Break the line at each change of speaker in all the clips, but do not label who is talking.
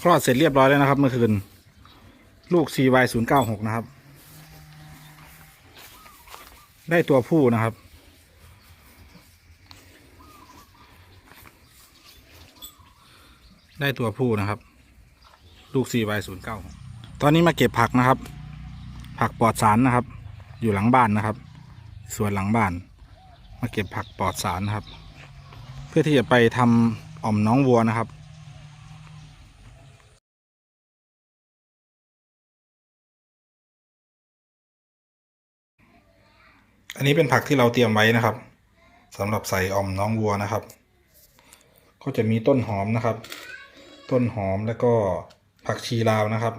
คลอดเสร็จเรียบร้อยแล้วนะครับ เมื่อคืน ลูก CY 0 9 6 นะครับ ได้ตัวผู้นะครับ ได้ตัวผู้นะครับ ลูก CY 0 9 6 ตอนนี้มาเก็บผักนะครับ ผักปลอดสารนะครับ อยู่หลังบ้านนะครับสวนหลังบ้าน มาเก็บผักปลอดสารนะครับ เพื่อที่จะไปทำอ่อมน้องวัวนะครับ อันนี้เป็นผักที่เราเตรียมไว้นะครับสำหรับใส่อ่อมน้องวัวนะครับ ก็จะมีต้นหอมนะครับ ต้นหอมแล้วก็ผักชีลาวนะครับ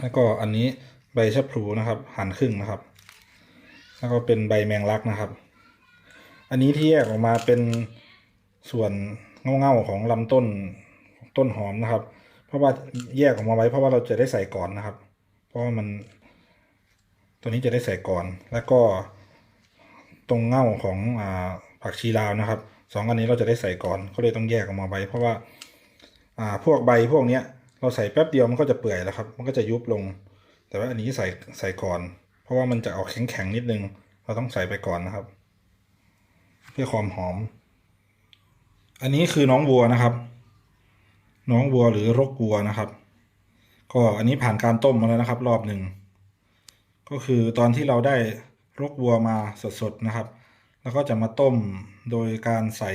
แล้วก็อันนี้ใบชะพลูนะครับ หั่นครึ่งนะครับ แล้วก็เป็นใบแมงลักนะครับ อันนี้ที่แยกออกมาเป็นส่วนเง่าๆของลำต้นต้นหอมนะครับ เพราะว่าแยกออกมาไว้ เพราะว่าเราจะได้ใส่ก่อนนะครับ เพราะว่ามัน ตัวนี้จะได้ใส่ก่อน แล้วก็ ตรงเง่าของอ่าผักชีลาวนะครับสองอันนี้เราจะได้ใส่ก่อนก็เลยต้องแยกออกมาไว้ เพราะว่าอ่าพวกใบพวกเนี้ยเราใส่แป๊บเดียวมันก็จะเปื่อยแล้วครับ มันก็จะยุบลง แต่ว่าอันนี้ใส่ใส่ก่อน เพราะว่ามันจะออกแข็งแข็งๆนิดนึง เราต้องใส่ไปก่อนนะครับ เพื่อความหอม อันนี้คือน้องวัวนะครับ น้องวัวหรือรกวัวนะครับ ก็อันนี้ผ่านการต้มมาแล้วนะครับ รอบหนึ่งก็คือตอนที่เราได้ รกวัวมาสดๆนะครับ แล้วก็จะมาต้มโดยการใส่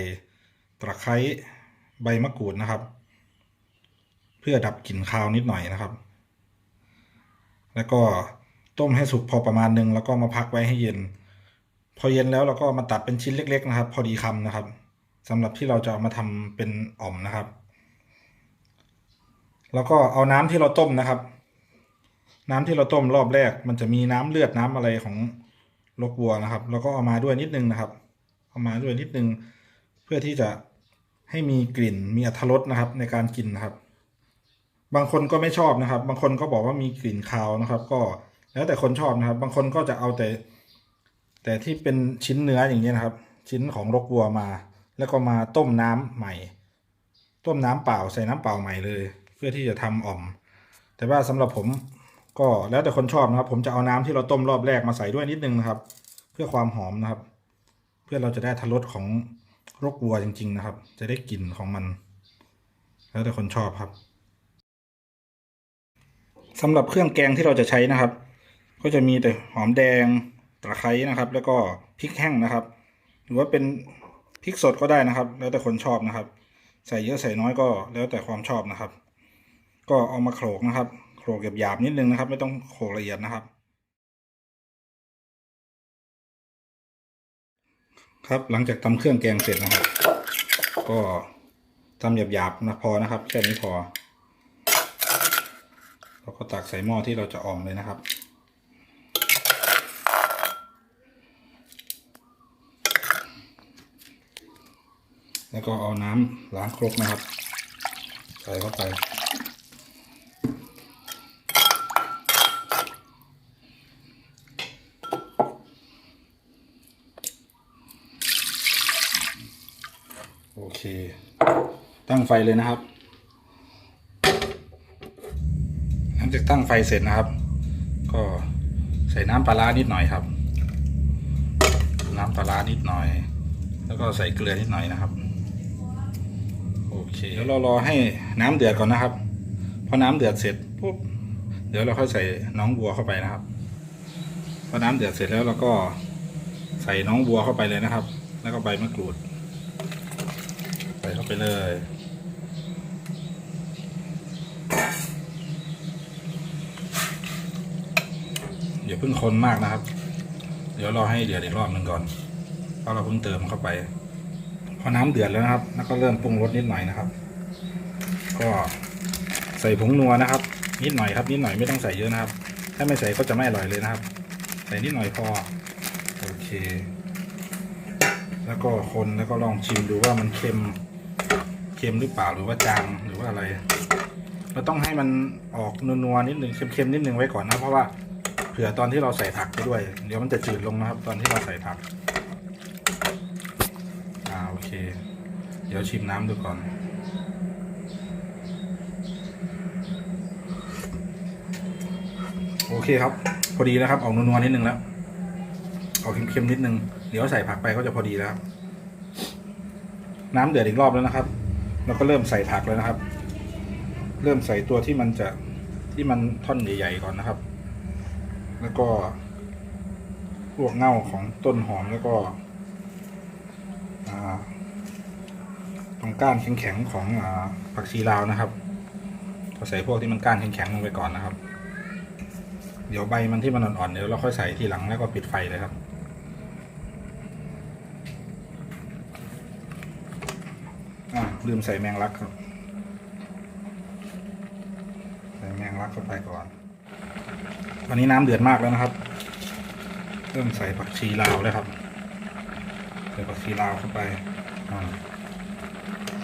ตะไคร้ใบมะกรูดนะครับ เพื่อดับกลิ่นคาวนิดหน่อยนะครับ แล้วก็ต้มให้สุกพอประมาณหนึ่งแล้วก็มาพักไว้ให้เย็น พอเย็นแล้วเราก็มาตัดเป็นชิ้นเล็ก ๆ นะครับ พอดีคำนะครับสำหรับที่เราจะเอามาทำเป็นอ่อมนะครับ แล้วก็เอาน้ำที่เราต้มนะครับ น้ำที่เราต้มรอบแรก มันจะมีน้ำเลือดน้ำอะไรของ ลกวัวนะครับ แล้วก็เอามาด้วยนิดนึงนะครับ เอามาด้วยนิดนึง เพื่อที่จะให้มีกลิ่นมีอรรถรสนะครับ ในการกินนะครับ บางคนก็ไม่ชอบนะครับ บางคนก็บอกว่ามีกลิ่นคาวนะครับ ก็แล้วแต่คนชอบนะครับ บางคนก็จะเอาแต่ แต่ที่เป็นชิ้นเนื้ออย่างนี้นะครับ ชิ้นของรกวัวมา แล้วก็มาต้มน้ำใหม่ ต้มน้ำเปล่าใส่น้ำเปล่าใหม่เลย เพื่อที่จะทำอ่อม แต่ว่าสำหรับผม ก็แล้วแต่คนชอบนะครับ ผมจะเอาน้ำที่เราต้มรอบแรกมาใส่ด้วยนิดนึงนะครับ เพื่อความหอมนะครับ เพื่อเราจะได้ทรสของรกวัวจริง ๆ นะครับ จะได้กลิ่นของมัน แล้วแต่คนชอบครับสำหรับเครื่องแกงที่เราจะใช้นะครับ ก็จะมีแต่หอมแดงตะไคร้นะครับ แล้วก็พริกแห้งนะครับ หรือว่าเป็นพริกสดก็ได้นะครับ แล้วแต่คนชอบนะครับ ใส่เยอะใส่น้อยก็แล้วแต่ความชอบนะครับ ก็เอามาโขลกนะครับ โขลกหยาบๆนิดนึงนะครับ ไม่ต้องโขลกละเอียดนะครับ ครับหลังจากตำเครื่องแกงเสร็จนะครับ ก็ตำหยาบๆนะพอนะครับแค่นี้พอเราก็ตักใส่หม้อที่เราจะอ่อมเลยนะครับแล้วก็เอาน้ำล้างครกนะครับ ใส่เข้าไป โอเค ตั้งไฟเลยนะครับ หลังจากตั้งไฟเสร็จนะครับ ก็ใส่น้ำปลาร้านิดหน่อยครับ น้ำปลาร้านิดหน่อย แล้วก็ใส่เกลือนิดหน่อยนะครับ โอเคเดี๋ยวเรารอให้น้ำเดือดก่อนนะครับ พอน้ำเดือดเสร็จปุ๊บ เดี๋ยวเราค่อยใส่น้องบัวเข้าไปนะครับ พอน้ำเดือดเสร็จแล้วเราก็ใส่น้องบัวเข้าไปเลยนะครับ แล้วก็ใบมะกรูด ไปเลยอย่าเพิ่งคนมากนะครับ เดี๋ยวรอให้เดือดอีกรอบหนึ่งก่อน เพราะเราเพิ่งเติมเข้าไป พอน้ำเดือดแล้วนะครับ แล้วก็เริ่มปรุงรสนิดหน่อยนะครับ ก็ใส่ผงนัวนะครับ นิดหน่อยครับ นิดหน่อยไม่ต้องใส่เยอะนะครับ ถ้าไม่ใส่ก็จะไม่อร่อยเลยนะครับ ใส่นิดหน่อยพอ โอเคแล้วก็คนแล้วก็ลองชิมดูว่ามันเค็ม เค็มหรือเปล่าหรือว่าจางหรือว่าอะไร เราต้องให้มันออกนัวๆนิดหนึ่งเค็มๆนิดหนึ่งไว้ก่อนนะ เพราะว่าเผื่อตอนที่เราใส่ผักไปด้วย เดี๋ยวมันจะจืดลงนะครับ ตอนที่เราใส่ผักอ่าโอเค เดี๋ยวชิมน้ำดูก่อนโอเคครับ พอดีแล้วครับออกนัวๆนิดหนึ่งแล้วออกเค็มๆนิดหนึ่งเดี๋ยวใส่ผักไปก็จะพอดีแล้ว น้ำเดือดอีกรอบแล้วนะครับแล้วก็เริ่มใส่ผักแล้วนะครับ เริ่มใส่ตัวที่มันจะที่มันท่อนใหญ่ๆก่อนนะครับ แล้วก็พวกเง่าของต้นหอมแล้วก็ตรงก้านแข็งๆของอผักชีลาวนะครับก็ใส่พวกที่มันก้านแข็งๆลงไปก่อนนะครับ เดี๋ยวใบมันที่มันอ่อนๆเดี๋ยวเราค่อยใส่ทีหลังแล้วก็ปิดไฟเลยครับ อ่า ลืมใส่แมงลักครับ ใส่แมงลักเข้าไปก่อนตอนนี้น้ำเดือดมากแล้วนะครับ เริ่มใส่ผักชีลาวเลยครับ ใส่ผักชีลาวเข้าไป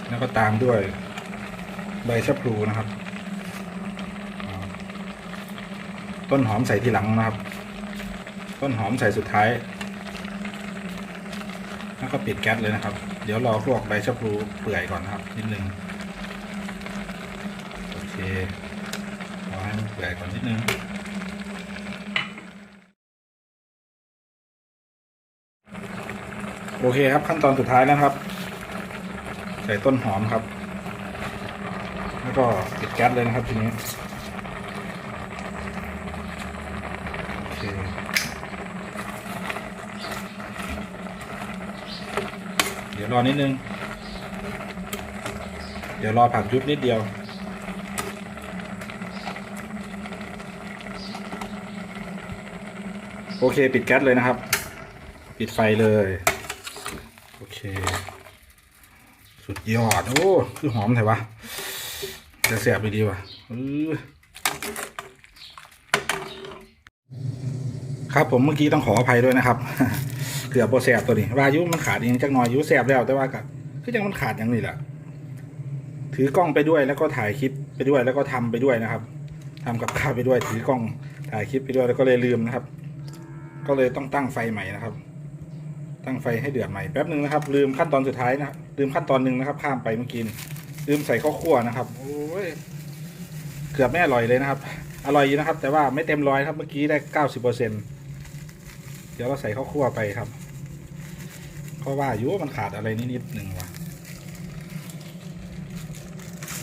แล้วก็ตามด้วยใบชะพลูนะครับ ต้นหอมใส่ทีหลังนะครับ ต้นหอมใส่สุดท้าย แล้วก็ปิดแก๊สเลยนะครับ เดี๋ยวรอพวกใบชะพลูเปื่อยก่อนนะครับ นิดนึง โอเครอให้มันเปื่อยก่อนนิดนึงโอเคครับขั้นตอนสุดท้ายแล้วนะครับ ใส่ต้นหอมครับ แล้วก็ปิดแก๊สเลยนะครับทีนี้โอเคเดี๋ยว รอนิดนึง เดี๋ยวรอผักยุบนิดเดียว โอเคปิดแก๊สเลยนะครับ ปิดไฟเลย โอเค สุดยอด โอ้ คือหอมไงวะ จะเสียบไปดีวะครับผมเมื่อกี้ต้องขออภัยด้วยนะครับ เกือบโปรแสบตัวนี้วายุมันขาดเองจักหน่อยยุแสบแล้วแต่ว่ากับคือยังมันขาดอย่างนี้แหละถือกล้องไปด้วยแล้วก็ถ่ายคลิปไปด้วยแล้วก็ทำไปด้วยนะครับทำกับข้าวไปด้วยถือกล้องถ่ายคลิปไปด้วยแล้วก็เลยลืมนะครับ ก็เลยต้องตั้งไฟใหม่นะครับ ตั้งไฟให้เดือดใหม่แป๊บหนึ่งนะครับ ลืมขั้นตอนสุดท้ายนะครับลืมขั้นตอนหนึ่งนะครับ ข้ามไปเมื่อกี้ลืมใส่ข้าวคั่วนะครับโอ้ยเกือบไม่อร่อยเลยนะครับ อร่อยอยู่นะครับ แต่ว่าไม่เต็มร้อยครับเมื่อกี้ได้เก้าสิบเปอร์เซ็นเดี๋ยวเราใส่ข้าวคั่วไปครับ เพราะว่าอยู่มันขาดอะไรนิดๆหนึ่งว่ะ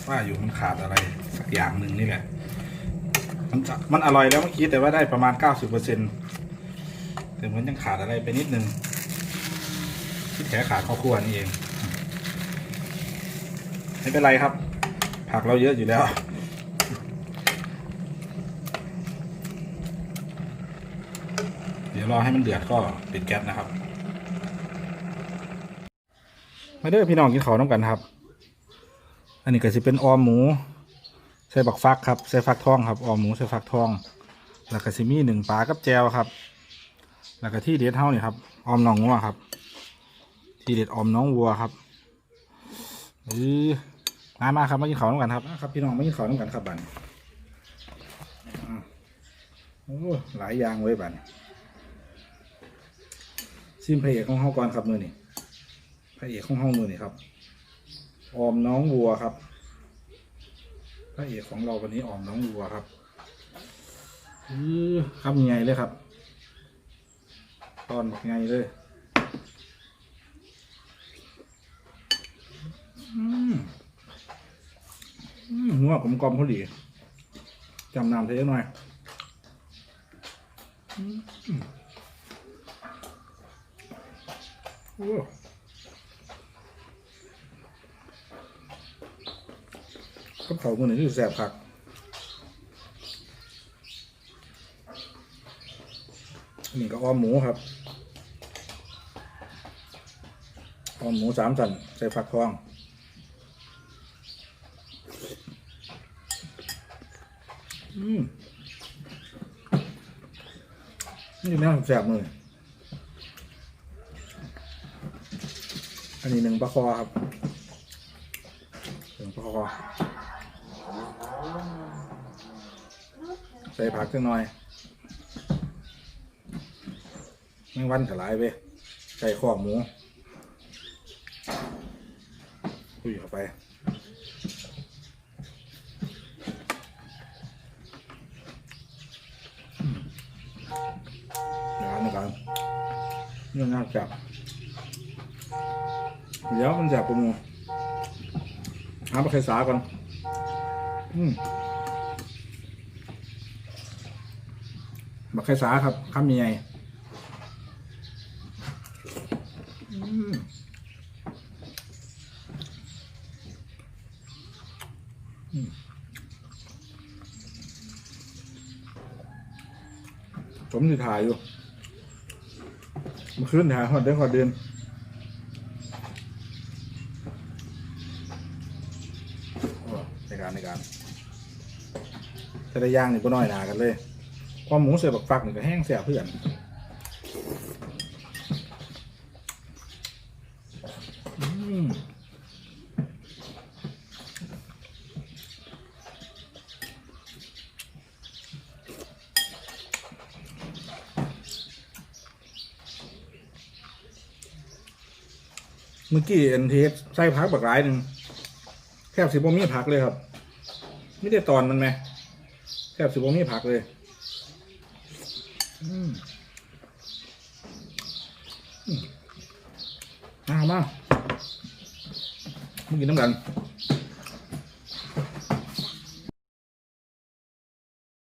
ว่าอยู่มันขาดอะไรสักอย่างหนึ่งนี่แหละ มันจะมันอร่อยแล้วเมื่อกี้แต่ว่าได้ประมาณเก้าสิบเปอร์เซ็นแต่มันยังขาดอะไรไปนิดนึงที่แท้ขาดข้าวคั่วนี่เองไม่เป็นไรครับ ผักเราเยอะอยู่แล้ว เดี๋ยวรอให้มันเดือดก็ปิดแก๊สนะครับ มาเด้อพี่น้องกินข้าวน้ำกันครับ อันนี้ก็จะเป็นออมหมูใส่บักฟักครับใส่ฟักทองครับออมหมูใส่ฟักทอง แล้วก็ซิมีหนึ่งปลากับแจวครับ แล้วก็ที่เด็ดเท่านี่ครับออมน้องงัวครับ ที่เด็ดออมน้องวัวครับเออมามาครับมากินข้าวน้ำกันครับมาครับ พี่น้องมากินข้าวน้ำกันครับบันโอ้หลายอย่างไว้ยบันซิมพระเอกของเฮาก่อนครับมือนี่ พระเอกของเฮามือนี่ครับ ออมน้องวัวครับ พระเอกของเราวันนี้ออมน้องวัวครับออครับยังไงเลยครับ ตอนไงเลยอืมอืมนัวกลมกลมๆพอดีจำนำเทหน่อยอืมโกับเขาคนไหนที่แสบคักนี่ก็ออมหมูครับ ออมหมูสามสันใส่ฝักทองอืมนี่แม่แสบมืออันนี้หนึ่งปลาคอครับหนึ่งปลาคอ ใส่ผักจังหน่อยแมงวันถลายไปใส่ข้อหมูคุยเข้าไป
ร้านนะครับเนื้อน่าจับเดี๋ยวมันจับปูะมูหาปลาไข่สาก่อนอืม บักไข่สาครับคำใหญ่อืมอืมผมจะถ่ายอยู่มาขึ้นถ่ายหอดได้หอดเดือนในการในการแต่ละอย่างนี่ก็น้อยหนากันเลย ความหมูเสียบักฟักนี่ก็แห้งเสียเพื่อนเมื่อกี้เอ็นเทสใส่พักบักหลายหนึ่งแทบสิบ่มีผักเลยครับไม่ได้ตอนมันไหมแทบสิบ่มีผักเลย มอืมมามามากินน้ำกัน